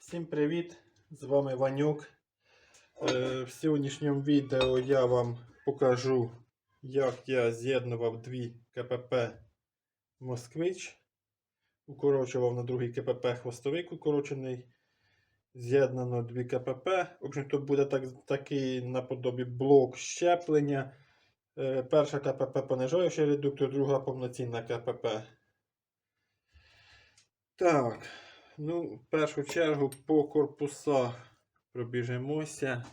Всім привіт! З вами Ванюк. Е, В сьогоднішньому відео я вам покажу, як я з'єднував дві КПП Москвич. Укорочував на другий КПП хвостовик укорочений. З'єднано дві КПП. В общем, то буде так, такий наподобі блок щеплення. Е, Перша КПП понижаючий редуктор, друга повноцінна КПП. Так. Ну, в першу чергу по корпусах пробіжимося.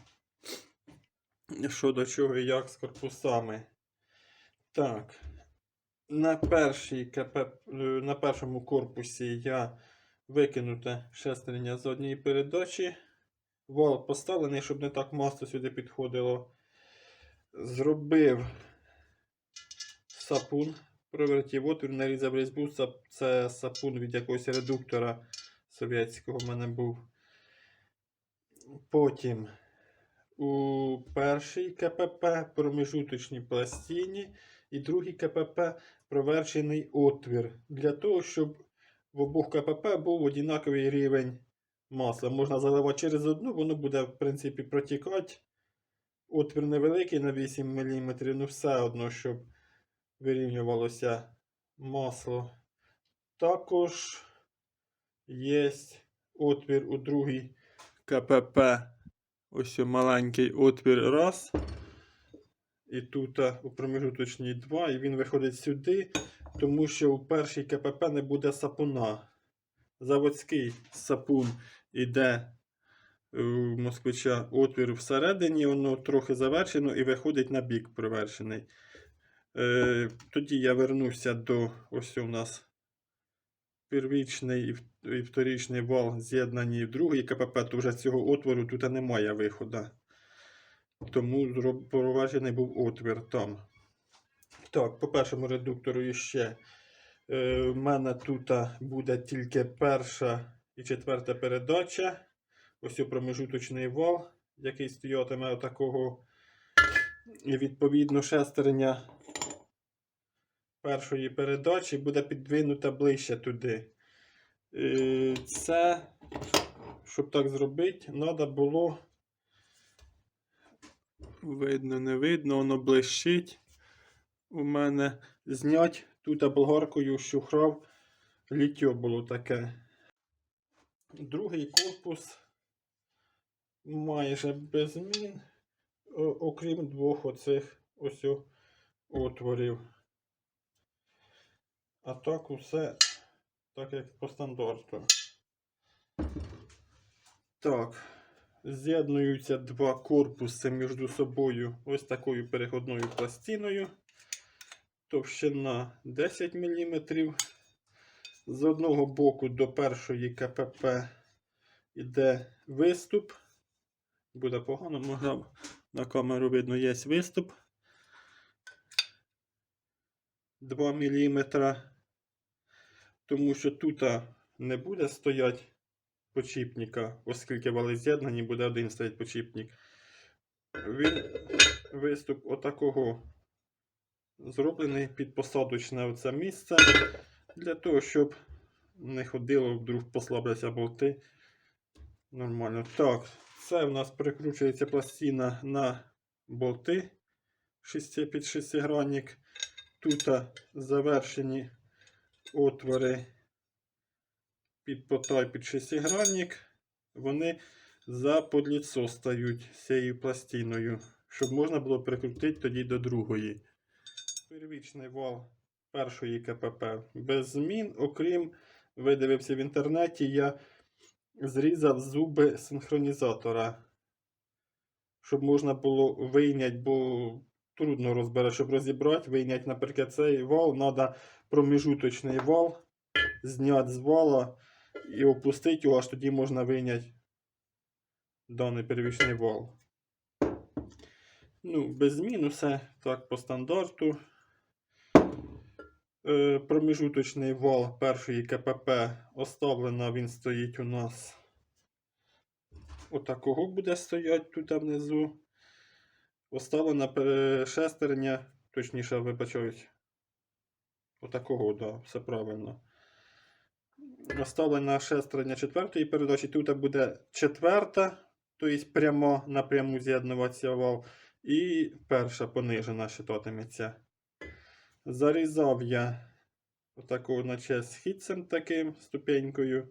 Що до чого і як з корпусами. Так. На, першій е, на першому корпусі я викинуте шестерня з однієї передачі. Вал поставлений, щоб не так масло сюди підходило. Зробив сапун. Провертів отвір, нарізав різьбу. Це сапун від якогось редуктора совєтського в мене був. Потім у першій КПП промежуточній пластині і другій КПП проверчений отвір. Для того, щоб в обох КПП був однаковий рівень масла. Можна заливати через одну, воно буде, в принципі, протікати. Отвір невеликий на 8 мм, ну все одно, щоб вирівнювалося масло. Також є отвір у другій КПП. Ось маленький отвір раз. І тут у промежуточній 2. І він виходить сюди, тому що у першій КПП не буде сапуна. Заводський сапун іде у москвича отвір всередині, воно трохи завершено і виходить на бік провершений. Е, тоді я вернуся до ось у нас первічний і вторічний вал з'єднані в другий КПП, то вже цього отвору тут немає виходу. Тому проваджений був отвір там. Так, по першому редуктору ще. Е, в мене тут буде тільки перша і четверта передача. Ось промежуточний вал, який стоятиме отакого. І відповідно шестерня першої передачі буде підвинута ближче туди. Е, Це, щоб так зробити, треба було. Видно, не видно, воно блищить. У мене зняти тут болгаркою щухрав ліття було таке. Другий корпус майже без змін, окрім двох оцих ось отворів. А так усе так як по стандарту. Так. З'єднуються два корпуси між собою ось такою переходною пластиною. Товщина 10 мм. З одного боку до першої КПП йде виступ. Буде погано, можна на камеру видно, є виступ. 2 мм. Тому що тут не буде стояти почіпника, оскільки вали з'єднані, буде один стоять почіпник. Він виступ отакого зроблений під посадочне оце місце для того, щоб не ходило, вдруг послабляться болти. Нормально. Так, це в нас прикручується пластина на болти 6 під шестигранник. Тут завершені отвори під потай під шестигранник. Вони за подліцо стають цією пластиною, щоб можна було прикрутити тоді до другої. Первічний вал першої КПП без змін, окрім, видивився в інтернеті, я зрізав зуби синхронізатора, щоб можна було вийняти, бо трудно розбирати, щоб розібрати, вийняти, наприклад, цей вал, треба проміжуточний вал, зняти з вала і опустити його, аж тоді можна вийняти даний первічний вал. Ну, без змін усе так по стандарту. Е, проміжуточний вал першої КПП оставлено, він стоїть у нас. Отакого буде стояти тут внизу. Оставлена шестерня, точніше, вибачаюсь. Отакого, так, да, все правильно. оставлена шестерня четвертої передачі. Тут буде четверта, тобто прямо напряму з'єднуватися вал. І перша понижена считатиметься. Зарізав я отаку, наче східцем таким ступенькою.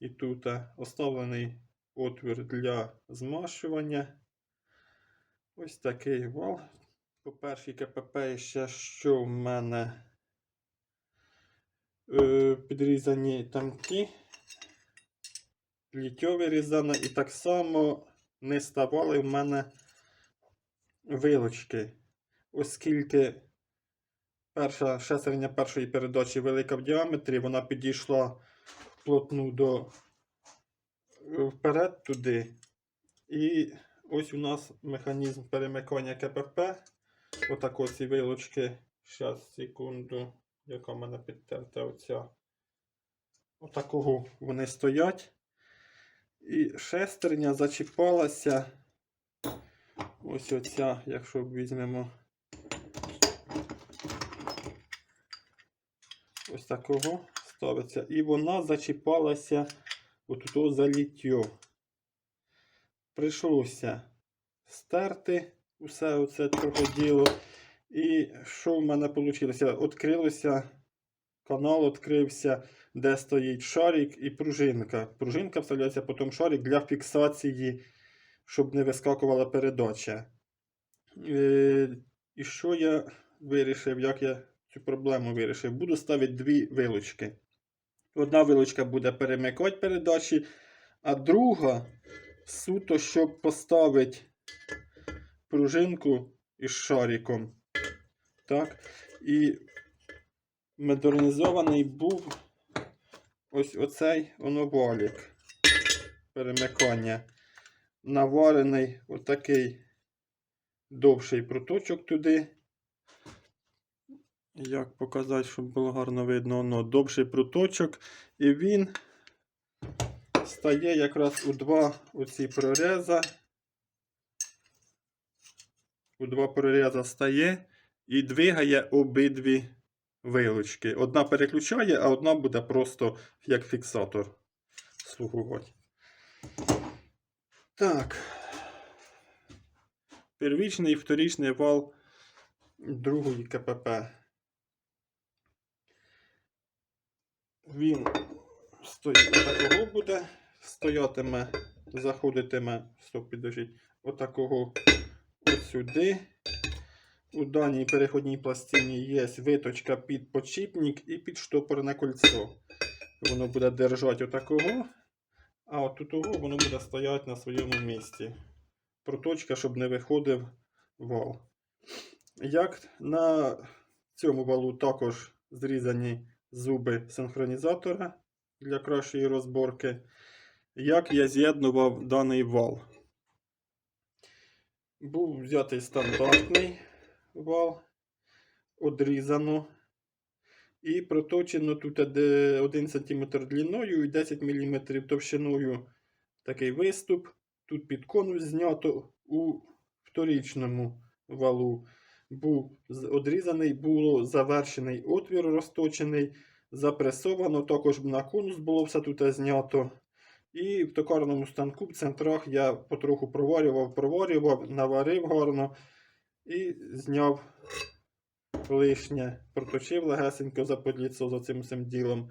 І тут оставлений отвір для змащування. Ось такий вал. По першій КПП ще що в мене підрізані тамки, плітьові різано, і так само не ставали в мене вилочки, оскільки перша шестерня першої передачі велика в діаметрі, вона підійшла плотну до е, вперед туди. І ось у нас механізм перемикання КПП. Отак ось ці вилочки. Щас, секунду, яка в мене підтерта оця. Отакого вони стоять. І шестерня зачіпалася. Ось оця, якщо візьмемо. Ось такого ставиться. І вона зачіпалася отут за літтю. Прийшлося стерти усе оце трохи діло. І що в мене вийшло? Открилося, канал відкрився, де стоїть шарик і пружинка. Пружинка вставляється потім шарик для фіксації, щоб не вискакувала передача. Е, І що я вирішив, як я цю проблему вирішив? Буду ставити дві вилочки. Одна вилочка буде перемикати передачі, а друга суто, щоб поставити пружинку із шариком. Так. І модернізований був ось оцей оновалік перемикання. Наварений отакий довший проточок туди. Як показати, щоб було гарно видно, воно довший проточок. І він стає якраз у два оці прореза. У два прореза стає і двигає обидві вилочки. Одна переключає, а одна буде просто як фіксатор слугувати. Так. Первічний і вторічний вал другої КПП. Він стоїть отакого буде, стоятиме, заходитиме, стоп, підожіть, отакого от сюди. У даній переходній пластині є виточка під подшипник і під штопорне кольцо. Воно буде держати отакого, а от тут воно буде стояти на своєму місці. Проточка, щоб не виходив вал. Як на цьому валу також зрізані зуби синхронізатора для кращої розборки. Як я з'єднував даний вал? Був взятий стандартний вал, одрізано і проточено тут 1 см длиною і 10 мм товщиною такий виступ. Тут під конус знято у вторічному валу. Був одрізаний, було завершений отвір розточений, запресовано, також на конус було все тут знято. І в токарному станку в центрах я потроху проварював, проварював, наварив гарно і зняв лишнє, проточив легесенько за подліцо за цим всім ділом.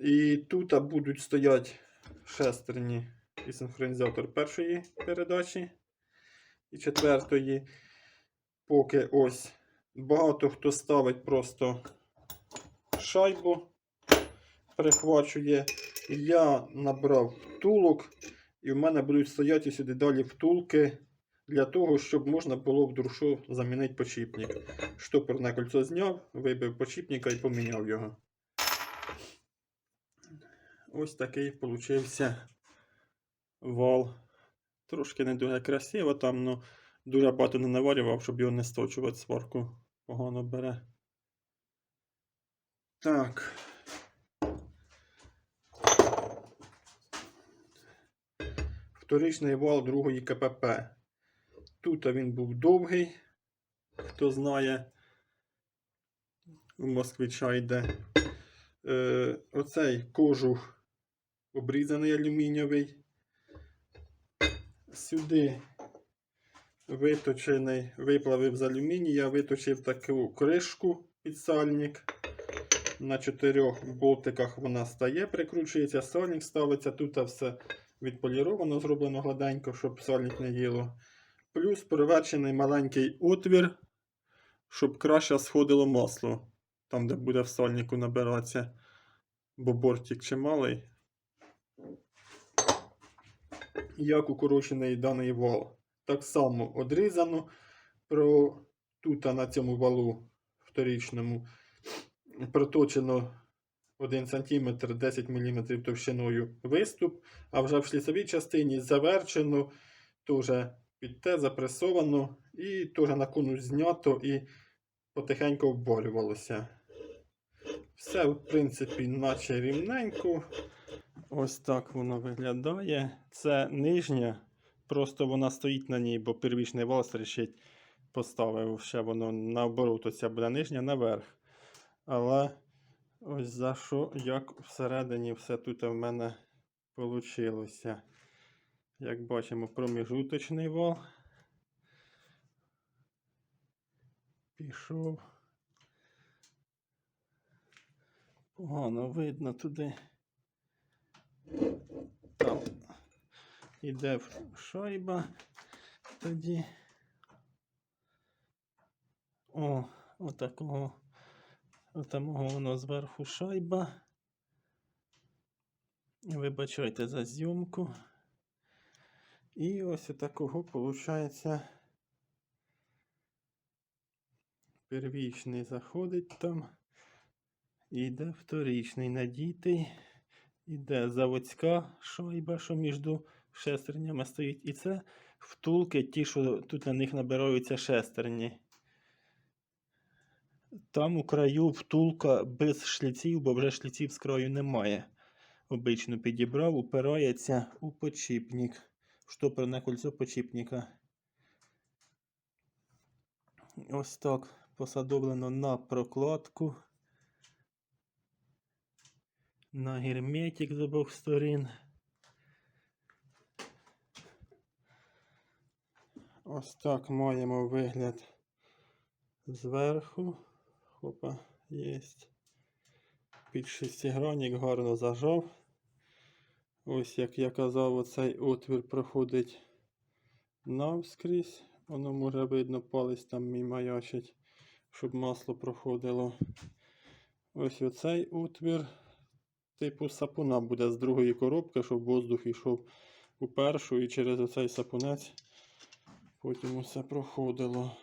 І тут будуть стояти шестерні і синхронізатор першої передачі і четвертої. Поки ось багато хто ставить просто шайбу, прихвачує. Я набрав втулок, і в мене будуть стояти сюди далі втулки для того, щоб можна було в душу замінити почіпник. Штопорне кольцо зняв, вибив почіпника і поміняв його. Ось такий получився вал. Трошки не дуже красиво там, ну дуже багато не наварював, щоб його не сточувати сварку. Погано бере. Так. Вторичний вал другої КПП. Тут він був довгий, хто знає, у москвича йде. Е, оцей кожух обрізаний алюмінієвий. Сюди виточений, виплавив з алюмінія, виточив таку кришку під сальник. На чотирьох болтиках вона стає, прикручується, сальник ставиться. Тут все відполіровано, зроблено гладенько, щоб сальник не їло. Плюс переверчений маленький отвір, щоб краще сходило масло. Там, де буде в сальнику набиратися, бо бортик чималий. Як укорочений даний вал. Так само одрізано. Про тут на цьому валу вторічному проточено 1 см 10 мм товщиною виступ, а вже в шліцевій частині заверчено, теж під те запресовано і теж на конус знято і потихеньку обборювалося. Все, в принципі, наче рівненько. Ось так воно виглядає. Це нижня, просто вона стоїть на ній, бо первічний вал стрічить поставив ще воно наоборот, оця буде нижня наверх. Але ось за що, як всередині все тут в мене вийшло. Як бачимо, проміжуточний вал. Пішов. Погано видно туди. Там іде шайба тоді. О, отакого. Отамого воно зверху шайба. Вибачайте за зйомку. І ось отакого виходить. Первічний заходить там. І йде вторічний надітий. Іде заводська шайба, що між шестернями стоїть. І це втулки, ті, що тут на них набираються шестерні. Там у краю втулка без шліців, бо вже шліців з краю немає. Обично підібрав, упирається у почіпник. Штоперне кольцо почіпника. Ось так посадовлено на прокладку. На герметик з обох сторін. Ось так маємо вигляд зверху. Хопа, єсть. Під шестигранник гарно зажав. Ось, як я казав, оцей отвір проходить навскрізь. Воно може видно, палець там мій маячить, щоб масло проходило. Ось оцей отвір. Типу сапуна буде з другої коробки, щоб воздух йшов у першу і через оцей сапунець потім усе проходило.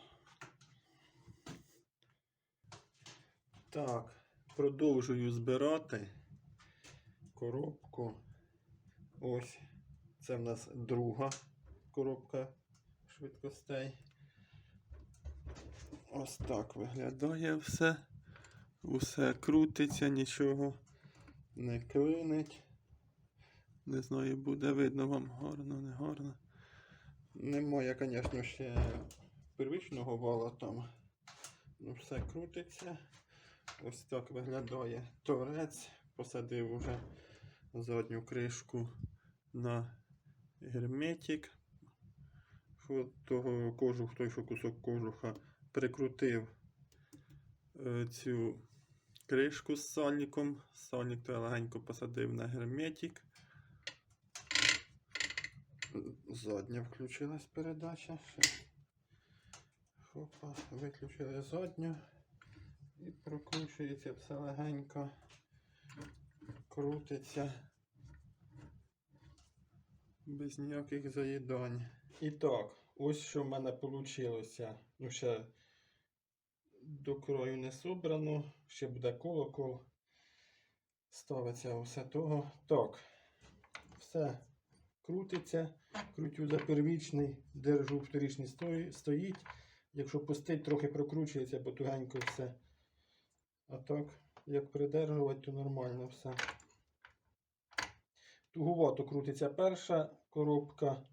Так, продовжую збирати коробку. Ось це в нас друга коробка швидкостей. Ось так виглядає все. Усе крутиться, нічого не клинить. Не знаю, буде видно вам гарно, не гарно. Немає, звісно, ще первичного вала там. Ну, все крутиться. Ось так виглядає торець. Посадив уже задню кришку на герметик. Того кожух, той, що кусок кожуха, прикрутив е, цю кришку з сальником. Сальник то я легенько посадив на герметик. Задня включилась передача. Хопа, виключили задню. І прокручується все легенько. Крутиться. Без ніяких заїдань. І так, ось що в мене вийшло. Ну, ще до краю не собрано, ще буде колокол. Ставиться усе того. Так, все крутиться. Крутю за первічний, держу вторічний стої- стоїть. Якщо пустить, трохи прокручується, бо тугенько все. А так, як придержувати, то нормально все. Туговато крутиться перша коробка.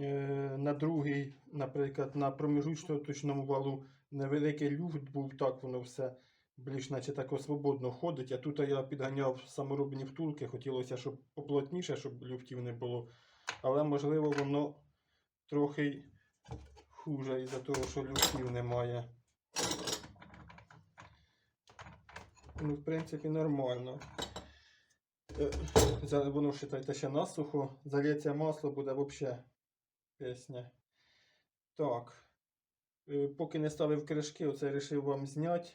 Е, на другій, наприклад, на проміжуточному валу невеликий люфт був, так воно все більш наче тако свободно ходить, а тут я підганяв саморобні втулки, хотілося, щоб поплотніше, щоб люфтів не було. Але можливо воно трохи хуже із-за того, що люфтів немає. Ну, в принципі, нормально. Е, Воно вважайте ще насухо. Залється масло буде взагалі пісня. Так. Е, Поки не ставив кришки, оце вирішив вам зняти.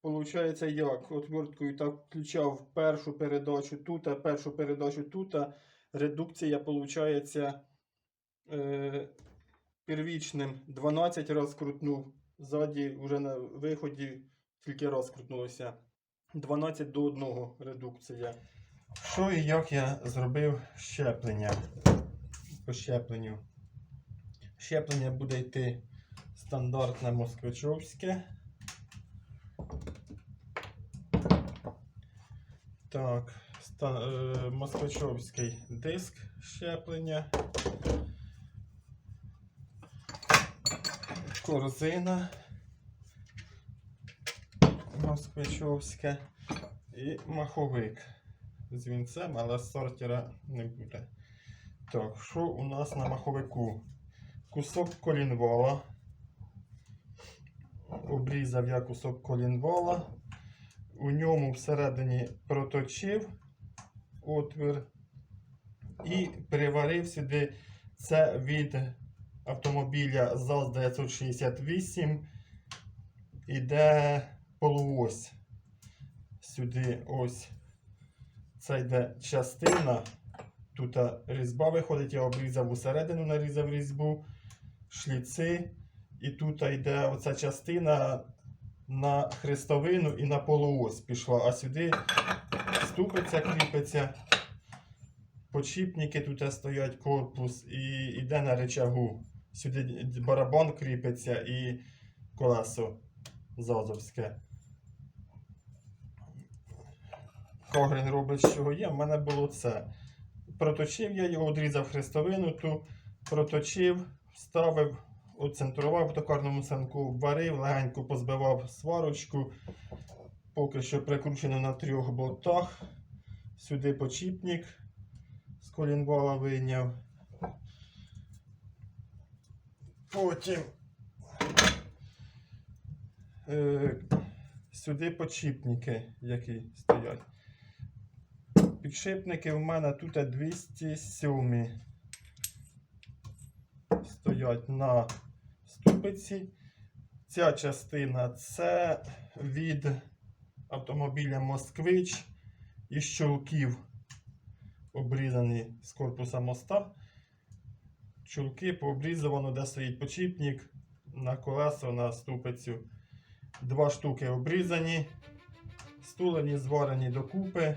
Получається як? Отверткою так включав першу передачу тут, першу передачу тут. Редукція виходить е, первічним 12 раз крутнув. Ззаді вже на виході тільки раз крутнулося. 12 до 1 редукція. Що і як я зробив щеплення? По щепленню. Щеплення буде йти стандартне москвичовське. Так, ста, е, москвичовський диск щеплення. Корзина. Москвичовська. І маховик з вінцем, але сортера не буде. Так, що у нас на маховику? Кусок колінвала. Обрізав я кусок колінвала. У ньому всередині проточив отвір і переварив сюди це від автомобіля ЗАЗ 968. Іде полуось. Сюди ось це йде частина. Тут різьба виходить, я обрізав усередину, нарізав різьбу, шліци. І тут йде оця частина на хрестовину і на полуось пішла. А сюди ступиця кріпиться. Почіпники тут стоять корпус і йде на речагу. Сюди барабан кріпиться і колесо зазовське. Когрін робить, з чого є. В мене було це. Проточив я його, одрізав хрестовину, ту проточив, вставив, оцентрував в токарному санку, варив, легенько позбивав сварочку. Поки що прикручено на трьох болтах. Сюди почіпник з колінвала вийняв. Потім е, сюди почіпники, які стоять. Підшипники в мене тут 207 стоять на ступиці. Ця частина це від автомобіля Москвич із щолків обрізані з корпуса моста. Чулки пообрізувано, де стоїть почіпник на колесо на ступицю. Два штуки обрізані, стулені, зварені докупи.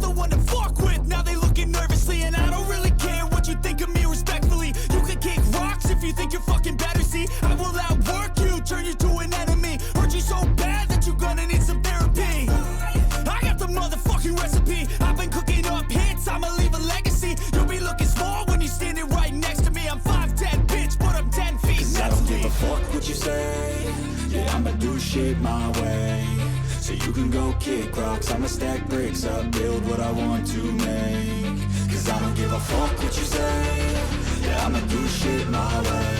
you think you're fucking better See, I will outwork you Turn you to an enemy. Hurt you so bad that you're gonna need some therapy. I got the motherfucking recipe. I've been cooking up hits I'ma leave a legacy. You'll be looking small when you're standing right next to me. I'm 5'10 bitch but I'm 10 feet Cause I don't give a fuck what you say. Yeah, I'ma do shit my way. So you can go kick rocks. I'ma stack bricks up Build what I want to make. Cause I don't give a fuck what you say Yeah, I'ma do shit my way.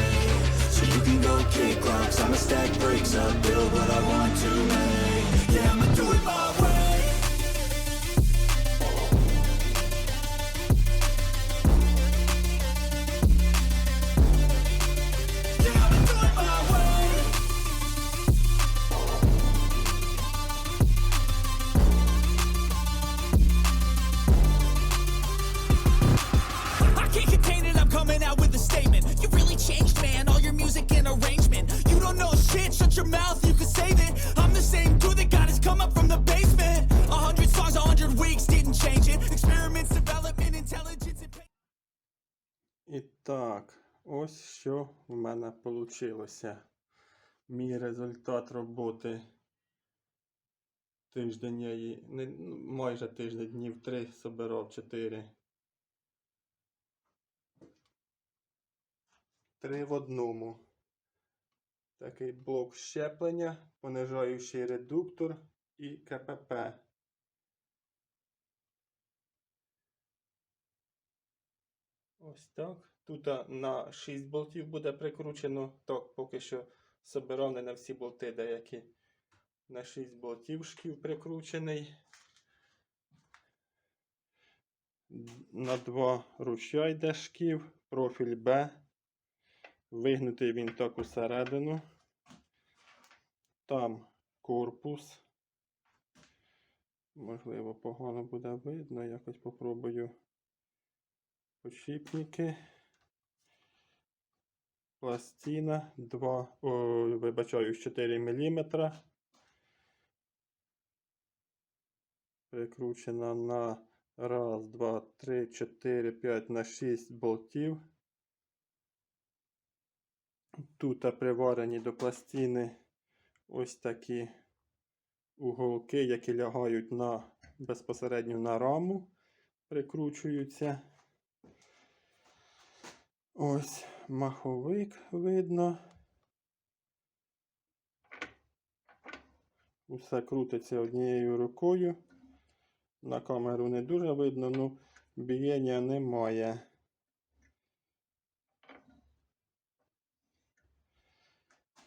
So you can go kick rocks. I'ma stack bricks up Build what I want to make. Yeah, I'ma do it my no shit, shut your mouth, you can save it. I'm the same dude that got his come up from the basement. A hundred songs, a hundred weeks, didn't change it. Experiments, development, intelligence, and І так, ось що в мене вийшло. Мій результат роботи. Тиждень я її, не, майже тиждень днів три собирав чотири. Три в одному. Такий блок щеплення, понижаючий редуктор і КПП. Ось так. Тут на 6 болтів буде прикручено. Так, поки що собирав не на всі болти, деякі на 6 болтів шків прикручений. На два ручя йде шків, профіль Б. Вигнутий він так усередину. Там корпус. Можливо, погано буде видно. Якось попробую. Подшипники. Пластина 2, о, вибачаю, 4 мм. Прикручена на раз, два, три, чотири, п'ять на 6 болтів. Тут приварені до пластини ось такі уголки, які лягають на безпосередньо на раму, прикручуються. Ось маховик видно. Усе крутиться однією рукою. На камеру не дуже видно, ну бієння немає.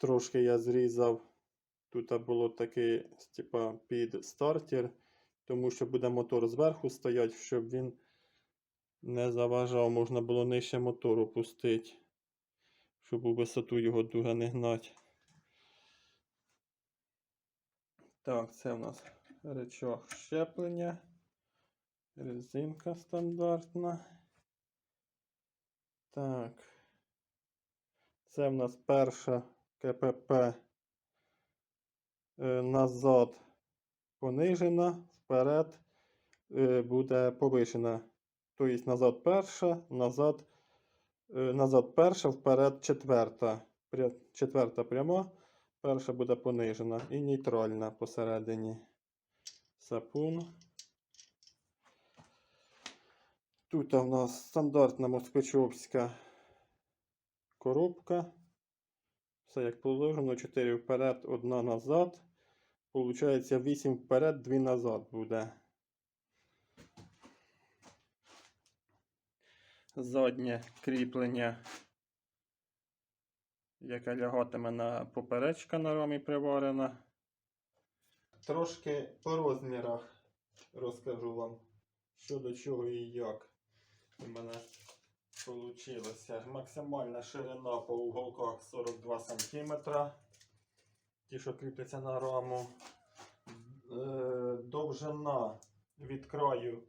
Трошки я зрізав. Тут було таке, типа, під стартер, тому що буде мотор зверху стояти, щоб він не заважав, можна було нижче мотору пустити, щоб у висоту його дуже не гнати. Так, це в нас речок щеплення, резинка стандартна. Так. Це в нас перша КПП е, назад понижена, вперед е, буде повишена. Тобто назад перша, назад, е, назад перша, вперед четверта. Четверта пряма, перша буде понижена і нейтральна посередині. Сапун. Тут у нас стандартна москвичовська коробка. Все як положено, 4 вперед, 1 назад. Получається 8 вперед, 2 назад буде. Заднє кріплення, яке лягатиме на поперечка на рамі приварена. Трошки по розмірах розкажу вам, що до чого і як у мене вийшло. Максимальна ширина по уголках 42 см. Ті, що кріпляться на раму. Е, Довжина від краю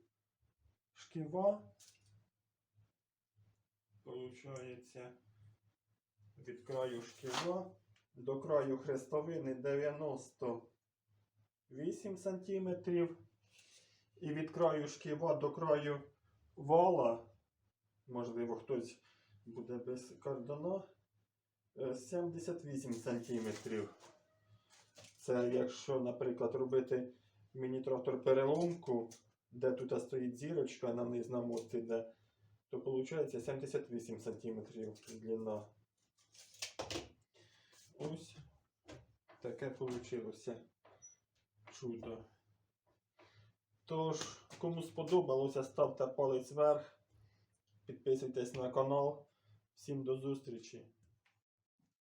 шківа. Получається від краю шківа до краю хрестовини 98 см. І від краю шківа до краю вала, можливо, хтось буде без кардана, е, 78 см. Це якщо, наприклад, робити міні-трактор переломку, де тут стоїть зірочка, на низ на мост іде, то виходить 78 см длина. Ось таке вийшло чудо. Тож, кому сподобалося, ставте палець вверх, підписуйтесь на канал. Всім до зустрічі!